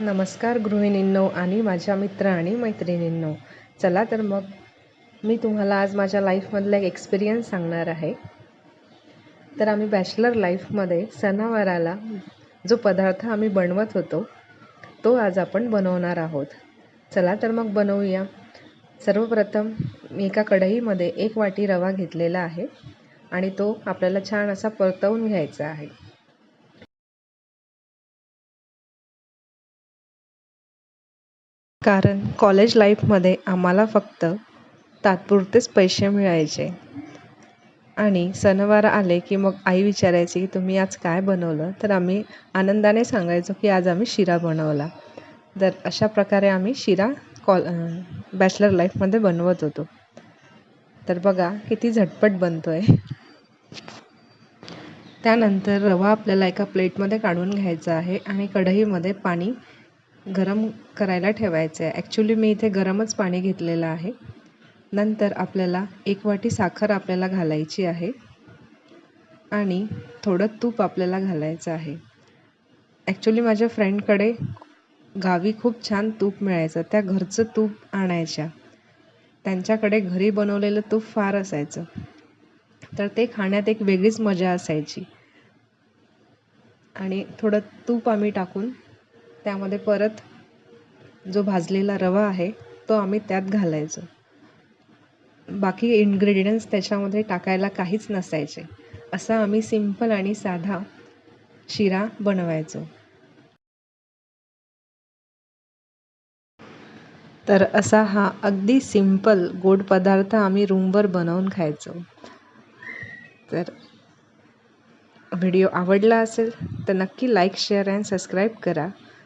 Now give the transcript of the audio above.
नमस्कार गृहिणींनो आणि माझ्या मित्र आणि मैत्रिणींनो. चला तर मग मी तुम्हाला आज माझ्या लाईफमधला एक एक्सपिरियन्स सांगणार आहे. तर आम्ही बॅचलर लाईफमध्ये सणावाराला जो पदार्थ आम्ही बनवत होतो तो आज आपण बनवणार आहोत. चला तर मग बनवूया. सर्वप्रथम मी एका कढईमध्ये एक वाटी रवा घेतलेला आहे आणि तो आपल्याला छान असा परतवून घ्यायचा आहे. कारण कॉलेज लाईफमध्ये आम्हाला फक्त तात्पुरतेच पैसे मिळायचे. आणि सणवार आले की मग आई विचारायची की तुम्ही आज काय बनवलं? तर आम्ही आनंदाने सांगायचो की आज आम्ही शिरा बनवला. तर अशा प्रकारे आम्ही शिरा कॉल बॅचलर लाईफमध्ये बनवत होतो. तर बघा किती झटपट बनतो आहे त्यानंतर रवा आपल्याला एका प्लेटमध्ये काढून घ्यायचा आहे आणि कढईमध्ये पाणी गरम करायला ठेवायचं आहे ॲक्च्युली मी इथे गरमच पाणी घेतलेलं आहे. नंतर आपल्याला एक वाटी साखर आपल्याला घालायची आहे. आणि थोडं तूप आपल्याला घालायचं आहे. ॲक्च्युली माझ्या फ्रेंडकडे गावी खूप छान तूप मिळायचं. त्या घरचं तूप आणायच्या. त्यांच्याकडे घरी बनवलेलं तूप फार असायचं. तर ते खाण्यात एक वेगळीच मजा असायची. आणि थोडं तूप आम्ही टाकून त्यामध्ये परत जो भाजलेला रवा आहे तो आम्ही त्यात घालायचो. बाकी इन्ग्रेडियंट्स त्याच्यामध्ये टाकायला काहीच नसायचे. असा आम्ही सिंपल आणि साधा शिरा बनवायचो. तर असा हा अगदी सिंपल गोड पदार्थ आम्ही रूमवर बनवून खायचो. तर व्हिडिओ आवडला असेल तर नक्की लाईक शेअर अँड सबस्क्राईब करा.